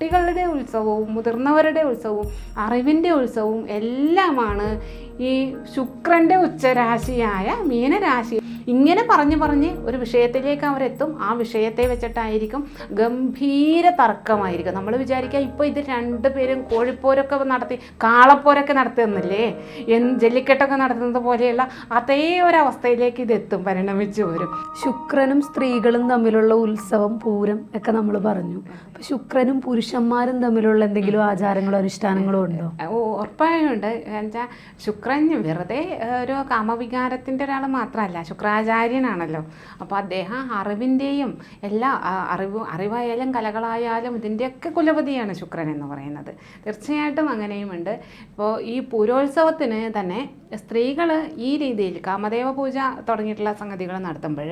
കുട്ടികളുടെ ഉത്സവവും മുതിർന്നവരുടെ ഉത്സവവും അറിവിന്റെ ഉത്സവവും എല്ലാമാണ് ഈ ശുക്രന്റെ ഉച്ചരാശിയായ മീനരാശി ഇങ്ങനെ പറഞ്ഞു പറഞ്ഞ് ഒരു വിഷയത്തിലേക്ക് അവരെത്തും. ആ വിഷയത്തെ വെച്ചിട്ടായിരിക്കും ഗംഭീര തർക്കമായിരിക്കും. നമ്മൾ വിചാരിക്കുക ഇപ്പോൾ ഇത് രണ്ടുപേരും കോഴിപ്പോരൊക്കെ നടത്തി കാളപ്പോരൊക്കെ നടത്തുന്നില്ലേ? എൻ ജല്ലിക്കെട്ടൊക്കെ നടത്തുന്നത് പോലെയുള്ള അതേ ഒരവസ്ഥയിലേക്ക് ഇത് എത്തും പരിണമിച്ചു വരും ശുക്രനും സ്ത്രീകളും തമ്മിലുള്ള ഉത്സവം പൂരം ഒക്കെ നമ്മൾ പറഞ്ഞു. അപ്പം ശുക്രനും പുരുഷന്മാരും തമ്മിലുള്ള എന്തെങ്കിലും ആചാരങ്ങളോ അനുഷ്ഠാനങ്ങളോ ഉണ്ടോ? ഓ ഉറപ്പായുണ്ട് എന്താ ശുക്രൻ വെറുതെ ഒരു കാമവികാരത്തിന്റെ ഒരാൾ മാത്രമല്ല. ശുക്രാചാര്യനാണല്ലോ അപ്പോൾ അദ്ദേഹം അറിവിന്റെയും എല്ലാ അറിവ് അറിവായാലും കലകളായാലും ഇതിന്റെയൊക്കെ കുലപതിയാണ് ശുക്രൻ എന്ന് പറയുന്നത്. തീർച്ചയായിട്ടും അങ്ങനെയുമുണ്ട്. ഇപ്പോൾ ഈ പൂരോത്സവത്തിന് തന്നെ സ്ത്രീകൾ ഈ രീതിയിൽ കാമദേവ പൂജ തുടങ്ങിയിട്ടുള്ള സംഗതികൾ നടത്തുമ്പോൾ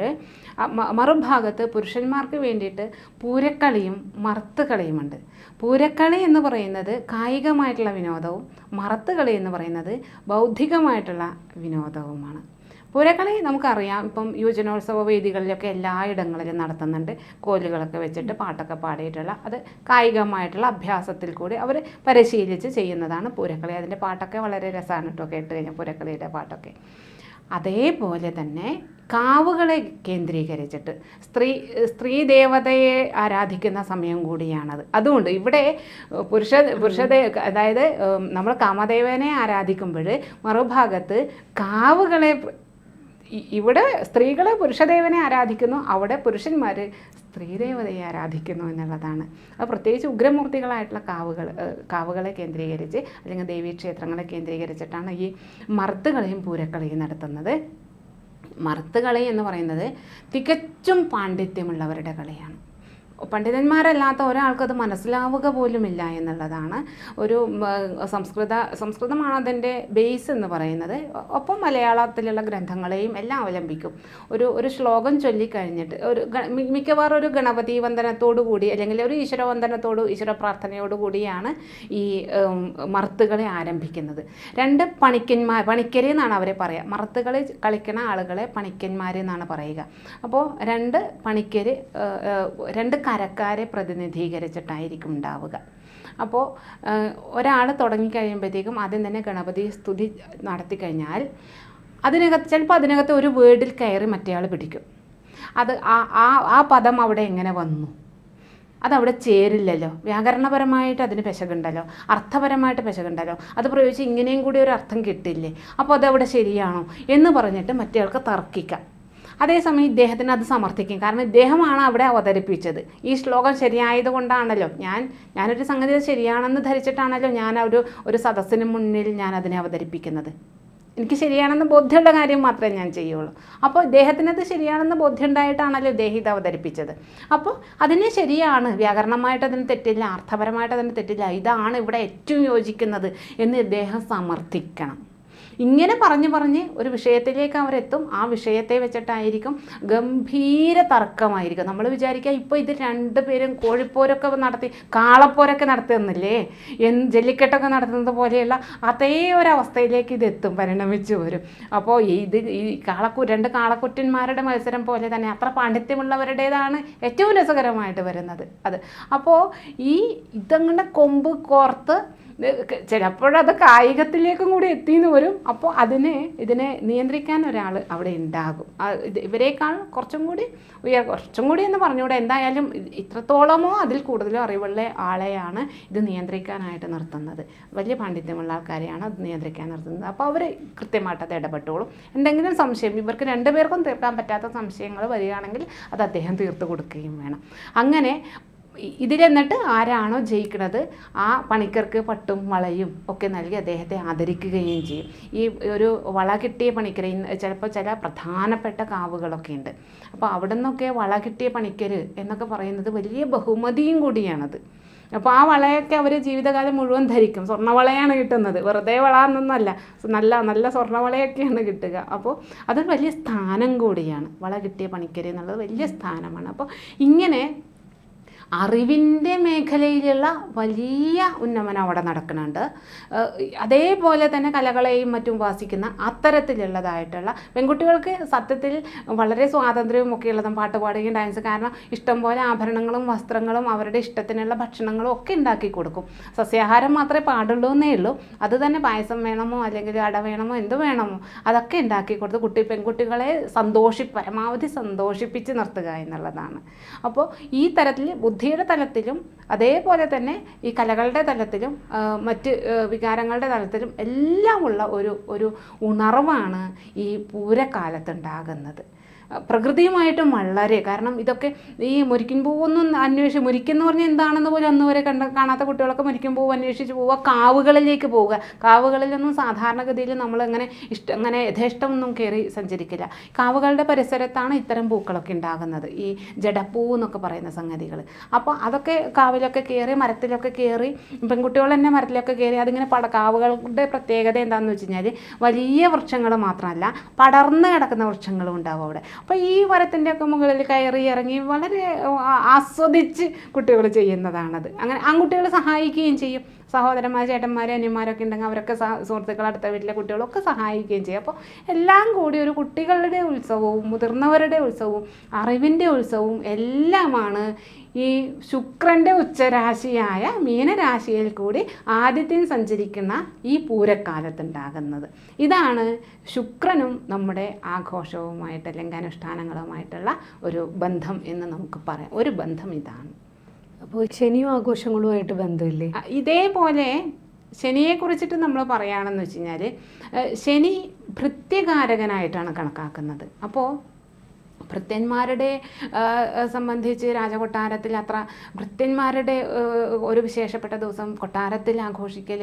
മറുഭാഗത്ത് പുരുഷന്മാർക്ക് വേണ്ടിയിട്ട് പൂരക്കളിയും മറത്തുകളിയുമുണ്ട് പൂരക്കളി എന്ന് പറയുന്നത് കായികമായിട്ടുള്ള വിനോദവും മറത്തുകളി എന്ന് പറയുന്നത് ബൗദ്ധികമായിട്ടുള്ള വിനോദവുമാണ്. പൂരക്കളി നമുക്കറിയാം. ഇപ്പം യുവജനോത്സവ വേദികളിലൊക്കെ എല്ലായിടങ്ങളിലും നടത്തുന്നുണ്ട്. കോലുകളൊക്കെ വെച്ചിട്ട് പാട്ടൊക്കെ പാടിയിട്ടുള്ള അത് കായികമായിട്ടുള്ള അഭ്യാസത്തിൽ കൂടി അവർ പരിശീലിച്ച് ചെയ്യുന്നതാണ് പൂരക്കളി അതിന്റെ പാട്ടൊക്കെ വളരെ രസമാണ് കേട്ടോ കേട്ട് കഴിഞ്ഞാൽ പൂരക്കളിയുടെ പാട്ടൊക്കെ. അതേപോലെ തന്നെ കാവുകളെ കേന്ദ്രീകരിച്ചിട്ട് സ്ത്രീ സ്ത്രീ ദേവതയെ ആരാധിക്കുന്ന സമയം കൂടിയാണത്. അതുകൊണ്ട് ഇവിടെ പുരുഷ പുരുഷദേ അതായത് നമ്മൾ കാമദേവനെ ആരാധിക്കുമ്പോൾ മറുഭാഗത്ത് കാവുകളെ ഇവിടെ സ്ത്രീകൾ പുരുഷദേവനെ ആരാധിക്കുന്നു അവിടെ പുരുഷന്മാർ സ്ത്രീദേവതയെ ആരാധിക്കുന്നു എന്നുള്ളതാണ്. അത് പ്രത്യേകിച്ച് ഉഗ്രമൂർത്തികളായിട്ടുള്ള കാവുകൾ കാവുകളെ കേന്ദ്രീകരിച്ച് അല്ലെങ്കിൽ ദേവീക്ഷേത്രങ്ങളെ കേന്ദ്രീകരിച്ചിട്ടാണ് ഈ മർത്തുകളെയും പൂരക്കളിയും നടത്തുന്നത്. മർത്തുകളി എന്ന് പറയുന്നത് തികച്ചും പാണ്ഡിത്യമുള്ളവരുടെ കളിയാണ്. പണ്ഡിതന്മാരല്ലാത്ത ഒരാൾക്കത് മനസ്സിലാവുക പോലുമില്ല എന്നുള്ളതാണ് ഒരു സംസ്കൃത സംസ്കൃതമാണ് അതിന്റെ ബേസ് എന്ന് പറയുന്നത്. ഒപ്പം മലയാളത്തിലുള്ള ഗ്രന്ഥങ്ങളെയും എല്ലാം അവലംബിക്കും. ഒരു ഒരു ശ്ലോകം ചൊല്ലിക്കഴിഞ്ഞിട്ട് ഒരു മിക്കവാറും ഒരു ഗണപതി വന്ദനത്തോടു കൂടി അല്ലെങ്കിൽ ഒരു ഈശ്വര വന്ദനത്തോട് ഈശ്വര പ്രാർത്ഥനയോടുകൂടിയാണ് ഈ മറുത്തുകളെ ആരംഭിക്കുന്നത്. രണ്ട് പണിക്കന്മാർ പണിക്കരെ എന്നാണ് അവരെ പറയുക മർത്തുകളി കളിക്കുന്ന ആളുകളെ പണിക്കന്മാരെന്നാണ് പറയുക. അപ്പോൾ രണ്ട് പണിക്കര് രണ്ട് കരക്കാരെ പ്രതിനിധീകരിച്ചിട്ടായിരിക്കും ഉണ്ടാവുക. അപ്പോൾ ഒരാൾ തുടങ്ങിക്കഴിയുമ്പോഴത്തേക്കും ആദ്യം തന്നെ ഗണപതി സ്തുതി നടത്തി കഴിഞ്ഞാൽ അതിനകത്ത് ചിലപ്പോൾ അതിനകത്ത് ഒരു വേർഡിൽ കയറി മറ്റേയാൾ പിടിക്കും. അത് ആ ആ ആ പദം അവിടെ എങ്ങനെ വന്നു? അതവിടെ ചേരില്ലല്ലോ. വ്യാകരണപരമായിട്ട് അതിന് പെശകുണ്ടല്ലോ. അർത്ഥപരമായിട്ട് പെശകുണ്ടല്ലോ. അത് പ്രയോഗിച്ച് ഇങ്ങനെയും കൂടി ഒരു അർത്ഥം കിട്ടില്ലേ? അപ്പോൾ അതവിടെ ശരിയാണോ എന്ന് പറഞ്ഞിട്ട് മറ്റേയാൾക്ക് തർക്കിക്കാം. അതേസമയം ഇദ്ദേഹത്തിന് അത് സമർത്ഥിക്കും. കാരണം ഇദ്ദേഹമാണ് അവിടെ അവതരിപ്പിച്ചത്. ഈ ശ്ലോകം ശരിയായത് കൊണ്ടാണല്ലോ ഞാൻ ഞാനൊരു സംഗതി ശരിയാണെന്ന് ധരിച്ചിട്ടാണല്ലോ ഞാൻ ഒരു ഒരു സദസ്സിന് മുന്നിൽ ഞാൻ അതിനെ അവതരിപ്പിക്കുന്നത്. എനിക്ക് ശരിയാണെന്ന് ബോധ്യമുള്ള കാര്യം മാത്രമേ ഞാൻ ചെയ്യുള്ളൂ. അപ്പോൾ ഇദ്ദേഹത്തിന് അത് ശരിയാണെന്ന് ബോധ്യമുണ്ടായിട്ടാണല്ലോ ഇദ്ദേഹം ഇത് അവതരിപ്പിച്ചത്. അപ്പോൾ അതിനെ ശരിയാണ് വ്യാകരണമായിട്ട് അതിന് തെറ്റില്ല അർത്ഥപരമായിട്ട് അതിന് തെറ്റില്ല ഇതാണ് ഇവിടെ ഏറ്റവും യോജിക്കുന്നത് എന്ന് ഇദ്ദേഹം സമർത്ഥിക്കണം. ഇങ്ങനെ പറഞ്ഞു പറഞ്ഞ് ഒരു വിഷയത്തിലേക്ക് അവരെത്തും. ആ വിഷയത്തെ വെച്ചിട്ടായിരിക്കും ഗംഭീര തർക്കമായിരിക്കും. നമ്മൾ വിചാരിക്കുക ഇപ്പോൾ ഇത് രണ്ടുപേരും കോഴിപ്പോരൊക്കെ നടത്തി കാളപ്പോരൊക്കെ നടത്തുന്നില്ലേ? എൻ ജല്ലിക്കെട്ടൊക്കെ നടത്തുന്നത് പോലെയുള്ള അതേ ഒരവസ്ഥയിലേക്ക് ഇത് എത്തും പരിണമിച്ചു വരും. അപ്പോൾ ഇത് ഈ കാളക്കു രണ്ട് കാളക്കുറ്റന്മാരുടെ മത്സരം പോലെ തന്നെ അത്ര പാണ്ഡിത്യമുള്ളവരുടേതാണ് ഏറ്റവും രസകരമായിട്ട് വരുന്നത്. അത്. അപ്പോൾ ഈ ഇതങ്ങനെ കൊമ്പ് കോർത്ത് ചിലപ്പോഴത് കായികത്തിലേക്കും കൂടി എത്തിയെന്ന് വരും. അപ്പോൾ അതിനെ ഇതിനെ നിയന്ത്രിക്കാൻ ഒരാൾ അവിടെ ഉണ്ടാകും. ഇവരെക്കാൾ കുറച്ചും കൂടി ഉയർ കുറച്ചും കൂടി എന്ന് പറഞ്ഞുകൂടെ? എന്തായാലും ഇത്രത്തോളമോ അതിൽ കൂടുതലോ അറിവുള്ള ആളെയാണ് ഇത് നിയന്ത്രിക്കാനായിട്ട് നിർത്തുന്നത്. വലിയ പാണ്ഡിത്യമുള്ള ആൾക്കാരെയാണ് അത് നിയന്ത്രിക്കാൻ നിർത്തുന്നത്. അപ്പോൾ അവർ കൃത്യമായിട്ട് അത് ഇടപെട്ടോളും. എന്തെങ്കിലും സംശയം ഇവർക്ക് രണ്ടുപേർക്കും തീർക്കാൻ പറ്റാത്ത സംശയങ്ങൾ വരികയാണെങ്കിൽ അത് അദ്ദേഹം തീർത്തു കൊടുക്കുകയും വേണം. അങ്ങനെ ഇതിലെന്നിട്ട് ആരാണോ ജയിക്കുന്നത് ആ പണിക്കർക്ക് പട്ടും വളയും ഒക്കെ നൽകി അദ്ദേഹത്തെ ആദരിക്കുകയും ചെയ്യും. ഈ ഒരു വള കിട്ടിയ പണിക്കർ ചിലപ്പോൾ ചില പ്രധാനപ്പെട്ട കാവുകളൊക്കെ ഉണ്ട്. അപ്പോൾ അവിടെ നിന്നൊക്കെ വള കിട്ടിയ പണിക്കർ എന്നൊക്കെ പറയുന്നത് വലിയ ബഹുമതിയും കൂടിയാണത്. അപ്പോൾ ആ വളയൊക്കെ അവർ ജീവിതകാലം മുഴുവൻ ധരിക്കും. സ്വർണവളയാണ് കിട്ടുന്നത്. വെറുതെ വള എന്നൊന്നല്ല നല്ല നല്ല സ്വർണവളയൊക്കെയാണ് കിട്ടുക. അപ്പോൾ അതൊരു വലിയ സ്ഥാനം കൂടിയാണ്. വള കിട്ടിയ പണിക്കർ എന്നുള്ളത് വലിയ സ്ഥാനമാണ്. അപ്പോൾ ഇങ്ങനെ അറിവിന്റെ മേഖലയിലുള്ള വലിയ ഉന്നമനം അവിടെ നടക്കുന്നുണ്ട്. അതേപോലെ തന്നെ കലകളെയും മറ്റും ഉപാസിക്കുന്ന അത്തരത്തിലുള്ളതായിട്ടുള്ള പെൺകുട്ടികൾക്ക് സത്യത്തിൽ വളരെ സ്വാതന്ത്ര്യവും ഒക്കെ ഉള്ളതും പാട്ട് പാടുകയും ഡാൻസ് കാരണം ഇഷ്ടംപോലെ ആഭരണങ്ങളും വസ്ത്രങ്ങളും അവരുടെ ഇഷ്ടത്തിനുള്ള ഭക്ഷണങ്ങളും ഒക്കെ ഉണ്ടാക്കി കൊടുക്കും. സസ്യാഹാരം മാത്രമേ പാടുള്ളൂ എന്നേ ഉള്ളൂ. അത് തന്നെ പായസം വേണമോ അല്ലെങ്കിൽ അട വേണമോ എന്ത് വേണമോ അതൊക്കെ ഉണ്ടാക്കി കൊടുത്ത് കുട്ടി പെൺകുട്ടികളെ സന്തോഷി പരമാവധി സന്തോഷിപ്പിച്ച് നിർത്തുക എന്നുള്ളതാണ്. അപ്പോൾ ഈ തരത്തിൽ ബുദ്ധിയുടെ തലത്തിലും അതേപോലെ തന്നെ ഈ കലകളുടെ തലത്തിലും മറ്റ് വികാരങ്ങളുടെ തലത്തിലും എല്ലാമുള്ള ഒരു ഒരു ഉണർവാണ് ഈ പൂരക്കാലത്തുണ്ടാകുന്നത് പ്രകൃതിയുമായിട്ടും വളരെ കാരണം ഇതൊക്കെ ഈ മുരിക്കിൻ പൂവൊന്നും അന്വേഷിച്ച് മുരിക്കെന്ന് പറഞ്ഞാൽ എന്താണെന്ന് പോലും അന്ന് വരെ കണ്ട കാണാത്ത കുട്ടികളൊക്കെ മുരിക്കുമ്പോൾ അന്വേഷിച്ച് പോവുക കാവുകളിലേക്ക് പോവുക. കാവുകളിലൊന്നും സാധാരണഗതിയിൽ നമ്മൾ അങ്ങനെ ഇഷ്ടം അങ്ങനെ യഥേഷ്ടമൊന്നും കയറി സഞ്ചരിക്കില്ല. കാവുകളുടെ പരിസരത്താണ് ഇത്തരം പൂക്കളൊക്കെ ഉണ്ടാകുന്നത്. ഈ ജഡപ്പൂ എന്നൊക്കെ പറയുന്ന സംഗതികൾ അപ്പോൾ അതൊക്കെ കാവിലൊക്കെ കയറി മരത്തിലൊക്കെ കയറി പെൺകുട്ടികൾ തന്നെ മരത്തിലൊക്കെ കയറി അതിങ്ങനെ പട കാവുകളുടെ പ്രത്യേകത എന്താണെന്ന് വെച്ച് കഴിഞ്ഞാൽ വലിയ വൃക്ഷങ്ങൾ മാത്രമല്ല പടർന്ന് കിടക്കുന്ന വൃക്ഷങ്ങളും ഉണ്ടാവും അവിടെ. അപ്പോൾ ഈ മരത്തിന്റെ ഒക്കെ മുകളിൽ കയറി ഇറങ്ങി വളരെ ആസ്വദിച്ച് കുട്ടികൾ ചെയ്യുന്നതാണത്. അങ്ങനെ ആൺകുട്ടികൾ സഹായിക്കുകയും ചെയ്യും. സഹോദരന്മാർ ചേട്ടന്മാർ അനിയന്മാരൊക്കെ ഉണ്ടെങ്കിൽ അവരൊക്കെ സഹ- സുഹൃത്തുക്കൾ അടുത്ത വീട്ടിലെ കുട്ടികളൊക്കെ സഹായിക്കുകയും ചെയ്യും. അപ്പോൾ എല്ലാം കൂടി ഒരു കുട്ടികളുടെ ഉത്സവവും മുതിർന്നവരുടെ ഉത്സവവും അറിവിന്റെ ഉത്സവവും എല്ലാമാണ് ഈ ശുക്രന്റെ ഉച്ചരാശിയായ മീനരാശിയിൽ കൂടി ആദ്യത്തിന് സഞ്ചരിക്കുന്ന ഈ പൂരക്കാലത്തുണ്ടാകുന്നത്. ഇതാണ് ശുക്രനും നമ്മുടെ ആഘോഷവുമായിട്ട് അല്ലെങ്കിൽ അനുഷ്ഠാനങ്ങളുമായിട്ടുള്ള ഒരു ബന്ധം എന്ന് നമുക്ക് പറയാം. ഒരു ബന്ധം ഇതാണ്. അപ്പോൾ ശനിയും ആഘോഷങ്ങളുമായിട്ട് ബന്ധമില്ലേ? ഇതേപോലെ ശനിയെ കുറിച്ചിട്ട് നമ്മൾ പറയുകയാണെന്ന് വെച്ച് കഴിഞ്ഞാൽ ശനി ഭൃത്യകാരകനായിട്ടാണ് കണക്കാക്കുന്നത്. അപ്പോൾ ഭൃത്യന്മാരുടെ സംബന്ധിച്ച് രാജകൊട്ടാരത്തിൽ അത്ര ഭൃത്യന്മാരുടെ ഒരു വിശേഷപ്പെട്ട ദിവസം കൊട്ടാരത്തിൽ ആഘോഷിക്കൽ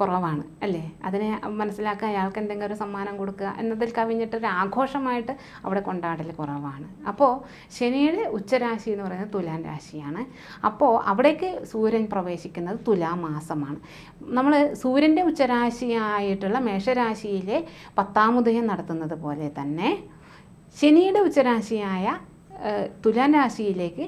കുറവാണ് അല്ലേ? അതിനെ മനസ്സിലാക്കാൻ അയാൾക്ക് എന്തെങ്കിലും ഒരു സമ്മാനം കൊടുക്കുക എന്നതിൽ കവിഞ്ഞിട്ട് ഒരു ആഘോഷമായിട്ട് അവിടെ കൊണ്ടാടൽ കുറവാണ്. അപ്പോൾ ശനിയുടെ ഉച്ചരാശി എന്ന് പറയുന്നത് തുലാൻ രാശിയാണ്. അപ്പോൾ അവിടേക്ക് സൂര്യൻ പ്രവേശിക്കുന്നത് തുലാമാസമാണ് നമ്മൾ സൂര്യന്റെ ഉച്ചരാശിയായിട്ടുള്ള മേഷരാശിയിലെ പത്താമുദയം നടത്തുന്നത് പോലെ തന്നെ ശനിയുടെ ഉച്ചരാശിയായ തുലാൻ രാശിയിലേക്ക്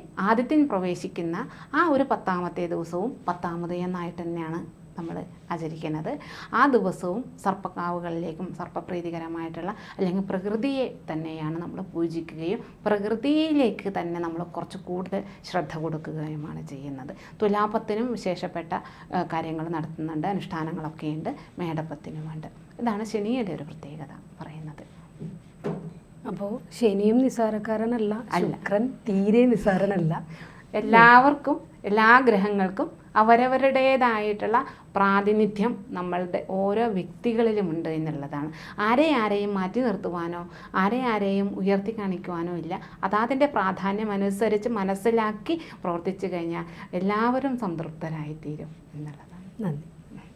പ്രവേശിക്കുന്ന ആ ഒരു പത്താമത്തെ ദിവസവും പത്താമതയെന്നായിട്ട് തന്നെയാണ് നമ്മൾ ആചരിക്കുന്നത്. ആ ദിവസവും സർപ്പക്കാവുകളിലേക്കും സർപ്പപ്രീതികരമായിട്ടുള്ള അല്ലെങ്കിൽ പ്രകൃതിയെ തന്നെയാണ് നമ്മൾ പൂജിക്കുകയും പ്രകൃതിയിലേക്ക് തന്നെ നമ്മൾ കുറച്ച് കൂടുതൽ ശ്രദ്ധ കൊടുക്കുകയുമാണ് ചെയ്യുന്നത്. തുലാപത്തിനും വിശേഷപ്പെട്ട കാര്യങ്ങൾ നടത്തുന്നുണ്ട് അനുഷ്ഠാനങ്ങളൊക്കെയുണ്ട് മേടപ്പത്തിനുമുണ്ട് ഇതാണ് ശനിയുടെ ഒരു പ്രത്യേകത പറയുന്നത്. അപ്പോൾ ശനിയും നിസാരക്കാരനല്ല ശുക്രൻ തീരെ നിസാരനല്ല. എല്ലാവർക്കും എല്ലാ ഗ്രഹങ്ങൾക്കും അവരവരുടേതായിട്ടുള്ള പ്രാതിനിധ്യം നമ്മളുടെ ഓരോ വ്യക്തികളിലും ഉണ്ട് എന്നുള്ളതാണ്. ആരെ ആരെയും മാറ്റി നിർത്തുവാനോ ആരെ ആരെയും ഉയർത്തി കാണിക്കുവാനോ ഇല്ല. അതാതിന്റെ പ്രാധാന്യം അനുസരിച്ച് മനസ്സിലാക്കി പ്രവർത്തിച്ചു കഴിഞ്ഞാൽ എല്ലാവരും സംതൃപ്തരായിത്തീരും എന്നുള്ളതാണ്. നന്ദി.